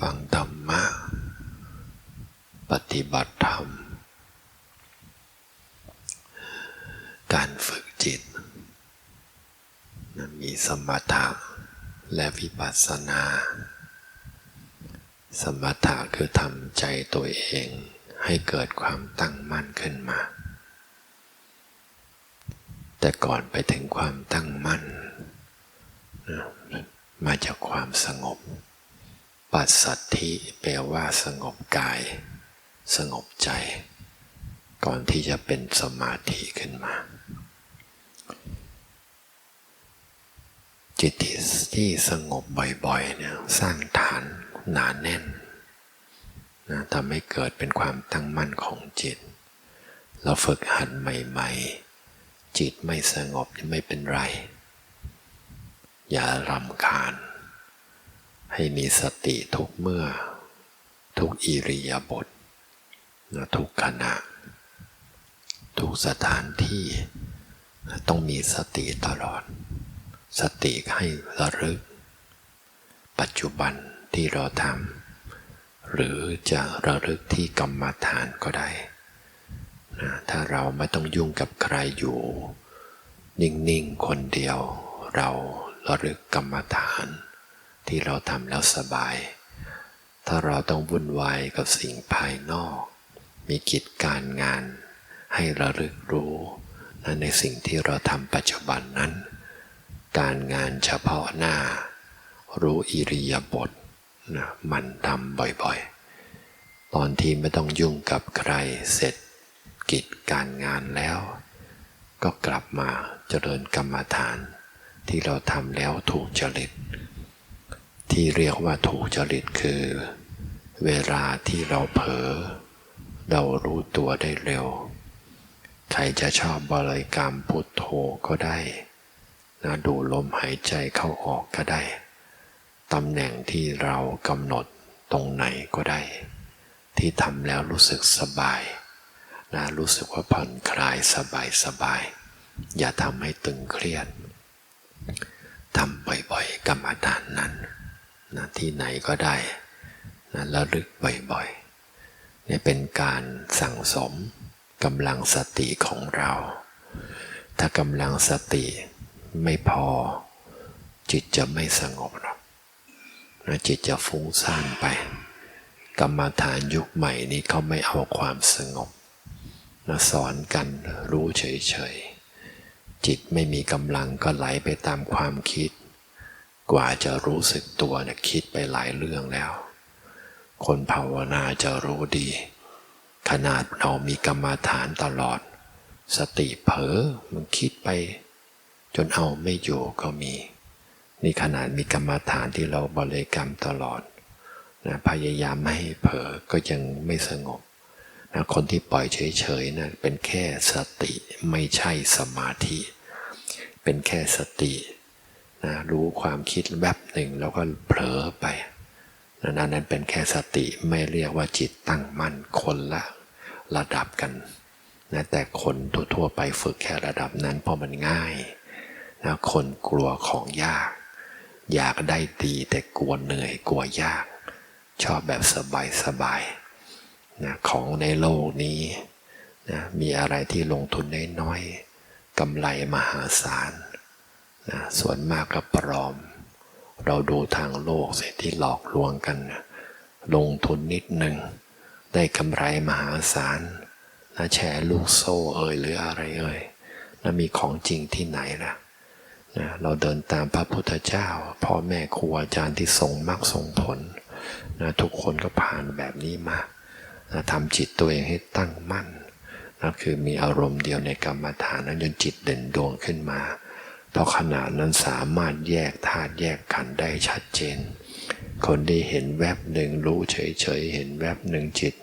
ฟังธรรมะ ปฏิบัติธรรม การฝึกจิต มีสมถะและวิปัสสนา สมถะคือทำใจตัวเองให้เกิดความตั้งมั่นขึ้นมา แต่ก่อนไปถึงความตั้งมั่น มาจากความสงบ ปัสสัทธิแปลว่าสงบกาย สงบใจ ก่อนที่จะเป็นสมาธิขึ้นมา จิตที่สงบบ่อยๆเนี่ยสร้างฐานหนาแน่นนะทำให้เกิดเป็นความตั้งมั่นของจิต เราฝึกหัดใหม่ๆ จิตไม่สงบไม่เป็นไร อย่ารำคาญ ให้มีสติทุกเมื่อ ทุกอิริยาบถทุกขณะ ทุกสถานที่ต้องมีสติตลอด สติให้ระลึก ปัจจุบันที่เราทำหรือจะระลึกที่กรรมฐานก็ได้นะถ้าเราไม่ต้องยุ่งกับใครอยู่ นิ่ง ๆ คนเดียว เราระลึกกรรมฐาน ที่เราทำแล้วสบาย ถ้าเราต้องวุ่นวายกับสิ่งภายนอก มีกิจการงาน ให้ระลึกรู้นะในสิ่งที่เราทำปัจจุบันนั้น การงานเฉพาะหน้า รู้อิริยาบถนะมันทำบ่อยๆ ตอนที่ไม่ต้องยุ่งกับใครเสร็จกิจการงานแล้ว ก็กลับมาเจริญกรรมฐาน ที่เราทำแล้วถูกจริต ที่เรียกว่าถูกจริตคือ เวลาที่เราเผลอเรารู้ตัวได้เร็ว ใครจะชอบบริกรรมพุทโธก็ได้นะดูลมหายใจเข้าออกก็ได้ ตำแหน่งที่เรากำหนดตรงไหนก็ได้ ที่ทำแล้วรู้สึกสบายนะรู้สึกว่าผ่อนคลายสบายสบาย อย่าทำให้ตึงเครียดทำบ่อยๆกรรมฐานนั้น นะที่ไหนก็ได้นะระลึกบ่อยๆเนี่ยเป็นการสั่งสมกำลังสติของเรา ถ้ากำลังสติไม่พอ จิตจะไม่สงบหรอกนะจิตจะฟุ้งซ่านไป กรรมฐานยุคใหม่นี้เขาไม่เอาความสงบนะสอนกันรู้เฉยๆจิตไม่มีกำลังก็ไหลไปตามความคิด กว่าจะรู้สึกตัวเนะคิดไปหลายเรื่องแล้ว คนภาวนาจะรู้ดี ขนาดเรามีกรรมาฐานตลอด สติเผลอมันคิดไป จนเอาไม่อยู่ก็มี นี่ขนาดมีกรรมาฐานที่เราบริกรรมตลอดนะพยายามไม่ให้เผลอก็ยังไม่สงบนะคนที่ปล่อยเฉยๆนะเป็นแค่สติไม่ใช่สมาธิ เป็นแค่สติ นะรู้ความคิดแวบหนึ่งแล้วก็เผลอไปนะนั่นนั้นเป็นแค่สติไม่เรียกว่าจิตตั้งมั่นคนละระดับกันนะแต่คนทั่วๆไปฝึกแค่ระดับนั้นเพราะมันง่ายนะคนกลัวของยาก อยากได้ดีแต่กลัวเหนื่อยกลัวยาก ชอบแบบสบายๆนะของในโลกนี้นะมีอะไรที่ลงทุนน้อยๆกำไรมหาศาล นะส่วนมากก็ปลอม เราดูทางโลกเสียที่หลอกลวงกันนะลงทุนนิดหนึ่ง ได้กำไรมหาศาลนะแชร์ลูกโซ่เอ่ยหรืออะไรเอ่ยนะมีของจริงที่ไหนล่ะนะเราเดินตามพระพุทธเจ้าพ่อแม่ครูอาจารย์ที่ทรงมรรคทรงผลนะทุกคนก็ผ่านแบบนี้มานะทำจิตตัวเองให้ตั้งมั่นนะคือมีอารมณ์เดียวในกรรมฐานนั้นจนจิตเด่นดวงขึ้นมา เพราะขนาดนั้นสามารถแยกธาตุแยกขันธ์ได้ชัดเจน คนที่เห็นแวบหนึ่งรู้เฉยๆเห็นแวบหนึ่งจิต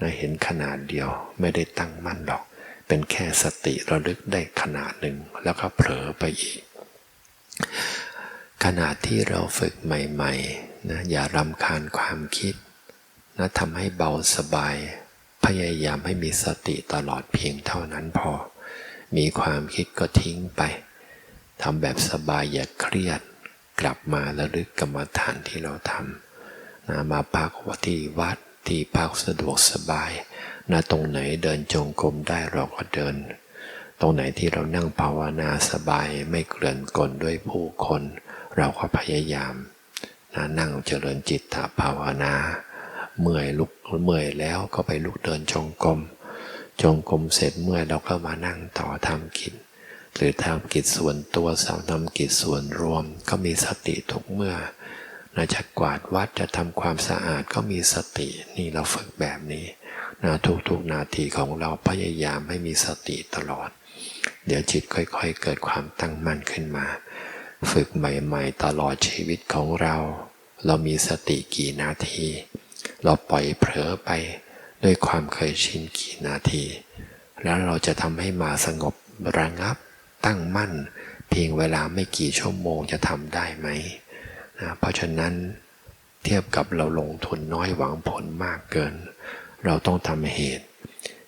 นะเห็นขนาดเดียวไม่ได้ตั้งมั่นหรอก เป็นแค่สติระลึกได้ขนาดหนึ่งแล้วก็เผลอไปอีกขณะที่เราฝึกใหม่ๆนะอย่ารำคาญความคิดนะทำให้เบาสบาย พยายามให้มีสติตลอดเพียงเท่านั้นพอ มีความคิดก็ทิ้งไป ทำแบบสบายอย่าเครียด กลับมาระลึกกรรมฐานที่เราทำนะมาพักที่วัดที่พักสะดวกสบายนะตรงไหนเดินจงกรมได้เราก็เดิน ตรงไหนที่เรานั่งภาวนาสบายไม่เกลื่อนกลนด้วยผู้คน เราก็พยายามนะนั่งเจริญจิตตภาวนา เมื่อยลุกเมื่อยแล้วก็ไปลุกเดินจงกรมจงกรมเสร็จเมื่อยเราก็มานั่งต่อทำกิจ หรือทำกิจส่วนตัวสาวทำกิจส่วนรวม ก็มีสติทุกเมื่อนะจะกวาดวัดจะทำความสะอาดก็มีสตินี่เราฝึกแบบนี้นะทุกๆนาทีของเราพยายามให้มีสติตลอด เดี๋ยวจิตค่อยๆ เกิดความตั้งมั่นขึ้นมา ฝึกใหม่ๆ ตลอดชีวิตของเรา เรามีสติกี่นาที เราปล่อยเผลอไปด้วยความเคยชินกี่นาที แล้วเราจะทำให้มาสงบระงับ ตั้งมั่น เพียงเวลาไม่กี่ชั่วโมงจะทำได้ไหมนะเพราะฉะนั้นเทียบกับเราลงทุนน้อยหวังผลมากเกิน เราต้องทำเหตุ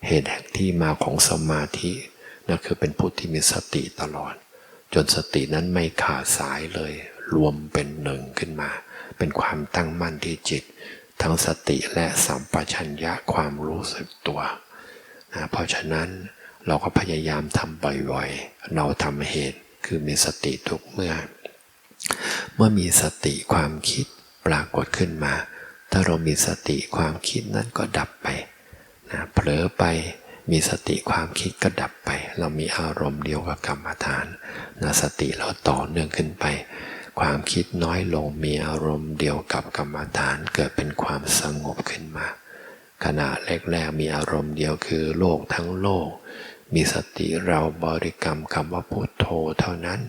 เหตุแห่งที่มาของสมาธินั่นคือเป็นผู้ที่มีสติตลอด จนสตินั้นไม่ขาดสายเลย รวมเป็นหนึ่งขึ้นมา เป็นความตั้งมั่นที่จิต ทั้งสติและสัมปชัญญะความรู้สึกตัวนะเพราะฉะนั้น เราก็พยายามทำบ่อยๆ เราทำเหตุคือมีสติทุกเมื่อ เมื่อมีสติความคิดปรากฏขึ้นมา ถ้าเรามีสติความคิดนั้นก็ดับไปนะเผลอไปมีสติความคิดก็ดับไป เรามีอารมณ์เดียวกับกรรมฐานนะสติเราต่อเนื่องขึ้นไป ความคิดน้อยลงมีอารมณ์เดียวกับกรรมฐานเกิดเป็นความสงบขึ้นมา ขณะแรกๆมีอารมณ์เดียวคือโลกทั้งโลก มีสติเราบริกรรมคำว่าพุทโธเท่านั้น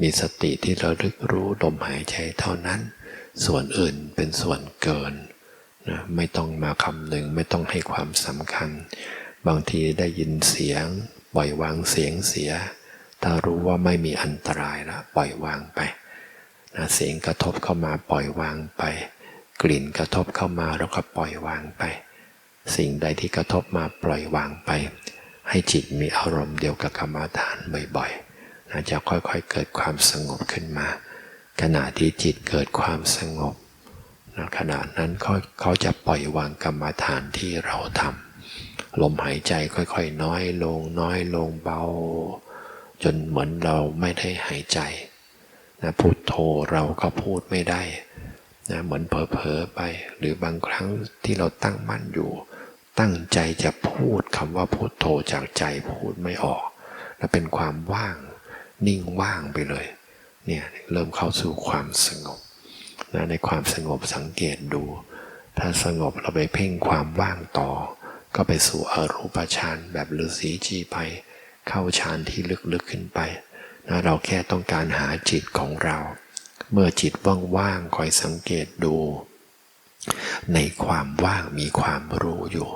มีสติที่เราลึกรู้ลมหายใจเท่านั้น ส่วนอื่นเป็นส่วนเกินนะไม่ต้องมาคำหนึ่งไม่ต้องให้ความสำคัญ บางทีได้ยินเสียง ปล่อยวางเสียงเสีย ถ้ารู้ว่าไม่มีอันตรายแล้วปล่อยวางไปนะเสียงกระทบเข้ามาปล่อยวางไป กลิ่นกระทบเข้ามาเราก็ปล่อยวางไป สิ่งใดที่กระทบมาปล่อยวางไป ให้จิตมีอารมณ์เดียวกับกรรมฐานบ่อยๆนะจะค่อยๆเกิดความสงบขึ้นมา ขณะที่จิตเกิดความสงบนะขณะนั้นเขาเขาจะปล่อยวางกรรมฐานที่เราทำลมหายใจค่อยๆ น้อยลงน้อยลงเบา จนเหมือนเราไม่ได้หายใจนะพูดโทเราก็พูดไม่ได้นะเหมือนเผลอๆไป หรือบางครั้งที่เราตั้งมั่นอยู่ ตั้งใจจะพูดคำว่าพูดโทจากใจพูดไม่ออก และเป็นความว่างนิ่งว่างไปเลย เนี่ยเริ่มเข้าสู่ความสงบนะในความสงบสังเกตดู ถ้าสงบเราไปเพ่งความว่างต่อ ก็ไปสู่อรูปฌานแบบฤาษีจีไป เข้าฌานที่ลึกๆขึ้นไปนะเราแค่ต้องการหาจิตของเรา เมื่อจิตว่างๆคอยสังเกตดู ในความว่างมีความรู้อยู่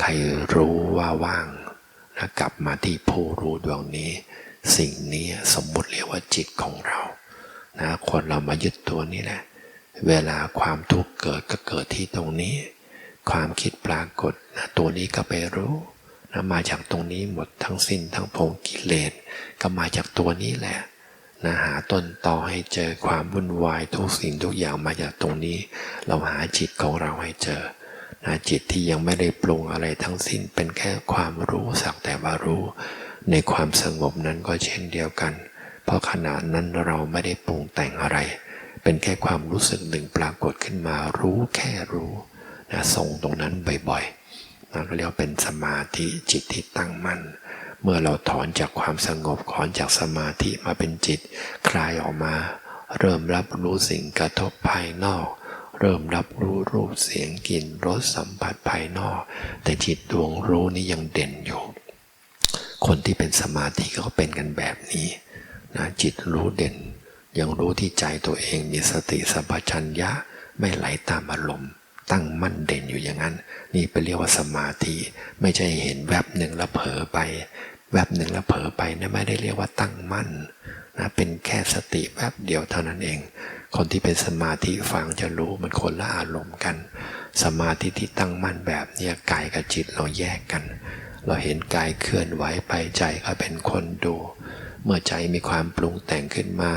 ใครรู้ว่าว่างนะกลับมาที่ผู้รู้ดวงนี้ สิ่งนี้สมมุติเรียกว่าจิตของเรานะคนเรามายึดตัวนี้แหละเวลาความทุกข์เกิดก็เกิดที่ตรงนี้ ความคิดปรากฏนะตัวนี้ก็ไปรู้นะมาจากตรงนี้หมดทั้งสิ้นทั้งพงกิเลสก็มาจากตัวนี้แหละนะหาต้นต่อให้เจอความวุ่นวายทุกสิ่งทุกอย่างมาจากตรงนี้ เราหาจิตของเราให้เจอ นะจิตที่ยังไม่ได้ปรุงอะไรทั้งสิ้นเป็นแค่ความรู้สักแต่ว่ารู้ ในความสงบนั้นก็เช่นเดียวกัน เพราะขณะนั้นเราไม่ได้ปรุงแต่งอะไร เป็นแค่ความรู้สึกหนึ่งปรากฏขึ้นมารู้แค่รู้นะส่งตรงนั้นบ่อยๆนันก็เรียกเป็นสมาธิจิตที่ตั้งมั่น เมื่อเราถอนจากความสงบถอนจากสมาธิมาเป็นจิต คลายออกมา เริ่มรับรู้สิ่งกระทบภายนอก เริ่มรับรู้รูปเสียงกลิ่นรสสัมผัสภายนอก แต่จิตดวงรู้นี้ยังเด่นอยู่ คนที่เป็นสมาธิก็เป็นกันแบบนี้นะจิตรู้เด่น ยังรู้ที่ใจตัวเองมีสติสัมปชัญญะไม่ไหลตามอารมณ์ตั้งมั่นเด่นอยู่อย่างนั้น นี่เป็นเรียกว่าสมาธิ ไม่ใช่เห็นแวบหนึ่งแล้วเผลอไป แวบหนึ่งแล้วเผลอไปนะไม่ได้เรียกว่าตั้งมั่นนะเป็นแค่สติแวบเดียวเท่านั้นเอง คนที่เป็นสมาธิฟังจะรู้มันคนละอารมณ์กัน สมาธิที่ตั้งมั่นแบบเนี้ยกายกับจิตเราแยกกัน เราเห็นกายเคลื่อนไหวไปใจก็เป็นคนดู เมื่อใจมีความปรุงแต่งขึ้นมา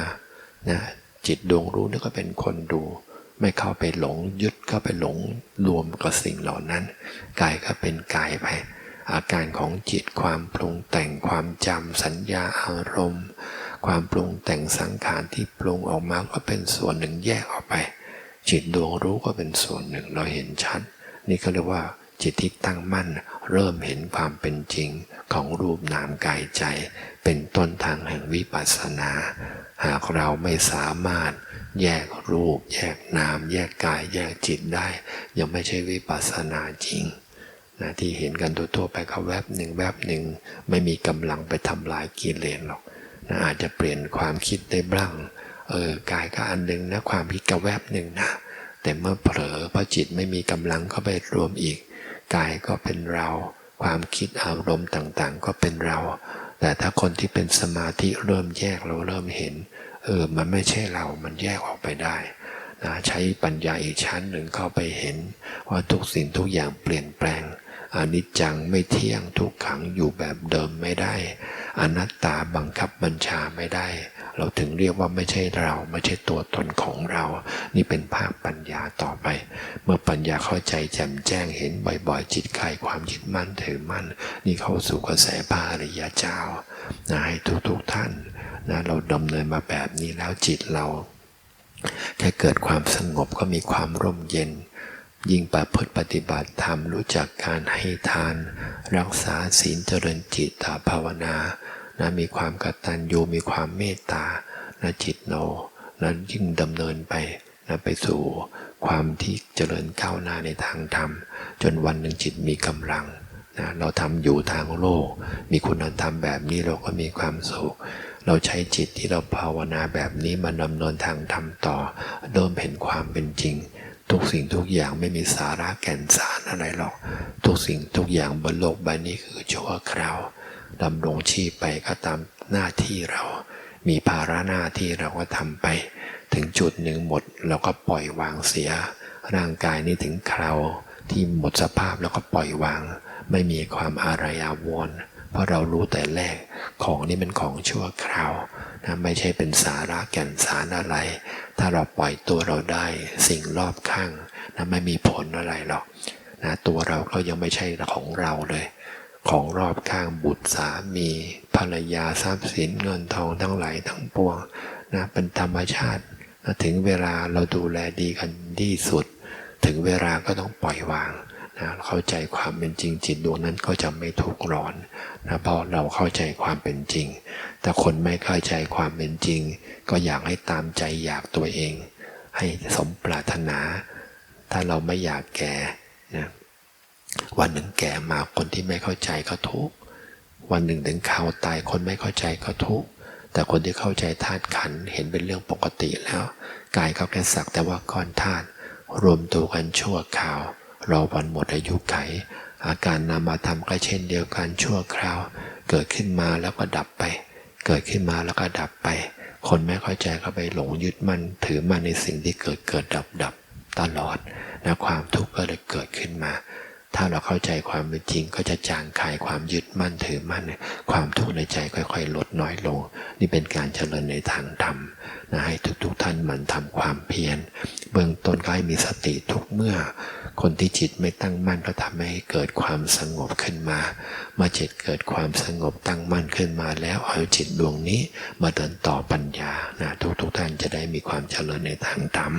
นะจิตดวงรู้นี่ก็เป็นคนดู ไม่เข้าไปหลงยึดเข้าไปหลงรวมกับสิ่งเหล่านั้น กายก็เป็นกายไป อาการของจิตความปรุงแต่งความจำสัญญาอารมณ์ ความปรุงแต่งสังขารที่ปรุงออกมาก็เป็นส่วนหนึ่งแยกออกไป จิตดวงรู้ก็เป็นส่วนหนึ่งเราเห็นชัด นี่ก็เรียกว่าจิตที่ตั้งมั่น เริ่มเห็นความเป็นจริงของรูปนามกายใจ เป็นต้นทางแห่งวิปัสสนา หากเราไม่สามารถแยกรูป แยกนาม แยกกาย แยกจิตได้ ยังไม่ใช่วิปัสสนาจริง นะที่เห็นกันทั่วๆไปก็แวบหนึ่งแวบหนึ่งไม่มีกำลังไปทำลายกิเลสหรอกนะอาจจะเปลี่ยนความคิดได้บ้างเออกายก็อันหนึ่งนะความคิดก็แวบหนึ่งนะ แต่เมื่อเผลอพอจิตไม่มีกำลังก็ไปรวมอีกกายก็เป็นเรา ความคิดอารมณ์ต่างๆ ก็เป็นเรา แต่ถ้าคนที่เป็นสมาธิเริ่มแยกเราเริ่มเห็นเออมันไม่ใช่เรา มันแยกออกไปได้นะใช้ปัญญาอีกชั้นหนึ่งเข้าไปเห็นว่าทุกสิ่งทุกอย่างเปลี่ยนแปลง อนิจจังไม่เที่ยงทุกขังอยู่แบบเดิมไม่ได้ อนัตตาบังคับบัญชาไม่ได้ เราถึงเรียกว่าไม่ใช่เราไม่ใช่ตัวตนของเรา นี่เป็นภาคปัญญาต่อไป เมื่อปัญญาเข้าใจแจ่มแจ้งเห็นบ่อยๆ จิตคลายความยึดมั่นถือมั่น นี่เข้าสู่กระแสพระอริยเจ้านะให้ทุกๆท่านนะเราดำเนินมาแบบนี้แล้วจิตเรา แค่เกิดความสงบก็มีความร่มเย็น ยิ่งประพฤติปฏิบัติธรรมรู้จักการให้ทาน รักษาศีลเจริญจิตตาภาวนานะมีความกตัญญูมีความเมตตานะจิตเรานะยิ่งดำเนินไปนะไปสู่ความที่เจริญก้าวหน้าในทางธรรม จนวันหนึ่งจิตมีกำลังนะเราทำอยู่ทางโลก มีคุณธรรมแบบนี้เราก็มีความสุข เราใช้จิตที่เราภาวนาแบบนี้มาดำเนินทางธรรมต่อ เริ่มเห็นความเป็นจริง ทุกสิ่งทุกอย่างไม่มีสาระแก่นสารอะไรหรอก ทุกสิ่งทุกอย่างบนโลกใบนี้คือชั่วคราวดำรงชีพไปก็ตามหน้าที่เรา มีภาระหน้าที่เราก็ทำไป ถึงจุดหนึ่งหมดเราก็ปล่อยวางเสีย ร่างกายนี้ถึงคราวที่หมดสภาพแล้วก็ปล่อยวาง ไม่มีความอารยาวรณ์ เพราะเรารู้แต่แรกของนี่เป็นของชั่วคราวนะไม่ใช่เป็นสาระแก่นสารอะไร ถ้าเราปล่อยตัวเราได้สิ่งรอบข้างนะไม่มีผลอะไรหรอกนะตัวเราก็ยังไม่ใช่ของเราเลย ของรอบข้างบุตรสามีภรรยาทรัพย์สินเงินทองทั้งหลายทั้งปวงนะเป็นธรรมชาตินะถึงเวลาเราดูแลดีกันที่สุด ถึงเวลาก็ต้องปล่อยวาง นะเข้าใจความเป็นจริงจิตดวงนั้นก็จะไม่ทุกข์ร้อนนะเพราะเราเข้าใจความเป็นจริง แต่คนไม่เข้าใจความเป็นจริง ก็อยากให้ตามใจอยากตัวเอง ให้สมปรารถนา ถ้าเราไม่อยากแก่นะวันหนึ่งแก่มาคนที่ไม่เข้าใจก็ทุกข์วันหนึ่งถึงข่าวตายคนไม่เข้าใจก็ทุกข์แต่คนที่เข้าใจธาตุขันเห็นเป็นเรื่องปกติแล้วกายเขาแค่สักแต่ว่าก้อนธาตุรวมตัวกันชั่วคราว รอวันหมดอายุไข อาการนามาธรรมก็เช่นเดียวกันชั่วคราว เกิดขึ้นมาแล้วก็ดับไป เกิดขึ้นมาแล้วก็ดับไป คนไม่เข้าใจก็ไปหลงยึดมั่นถือมั่นในสิ่งที่เกิดเกิดดับดับตลอดนะความทุกข์ก็เลยเกิดขึ้นมา ถ้าเราเข้าใจความเป็นจริง ก็จะจางคายความยึดมั่นถือมั่น ความทุกข์ในใจค่อยๆ ลดน้อยลง นี่เป็นการเจริญในทางธรรมนะให้ทุกๆท่านมันทำความเพียร เบื้องต้นก็ให้มีสติทุกเมื่อ คนที่จิตไม่ตั้งมั่นก็ทำให้เกิดความสงบขึ้นมา เมื่อจิตเกิดความสงบตั้งมั่นขึ้นมาแล้วเอาจิตดวงนี้มาเดินต่อปัญญานะทุกๆท่านจะได้มีความเจริญในทางธรรม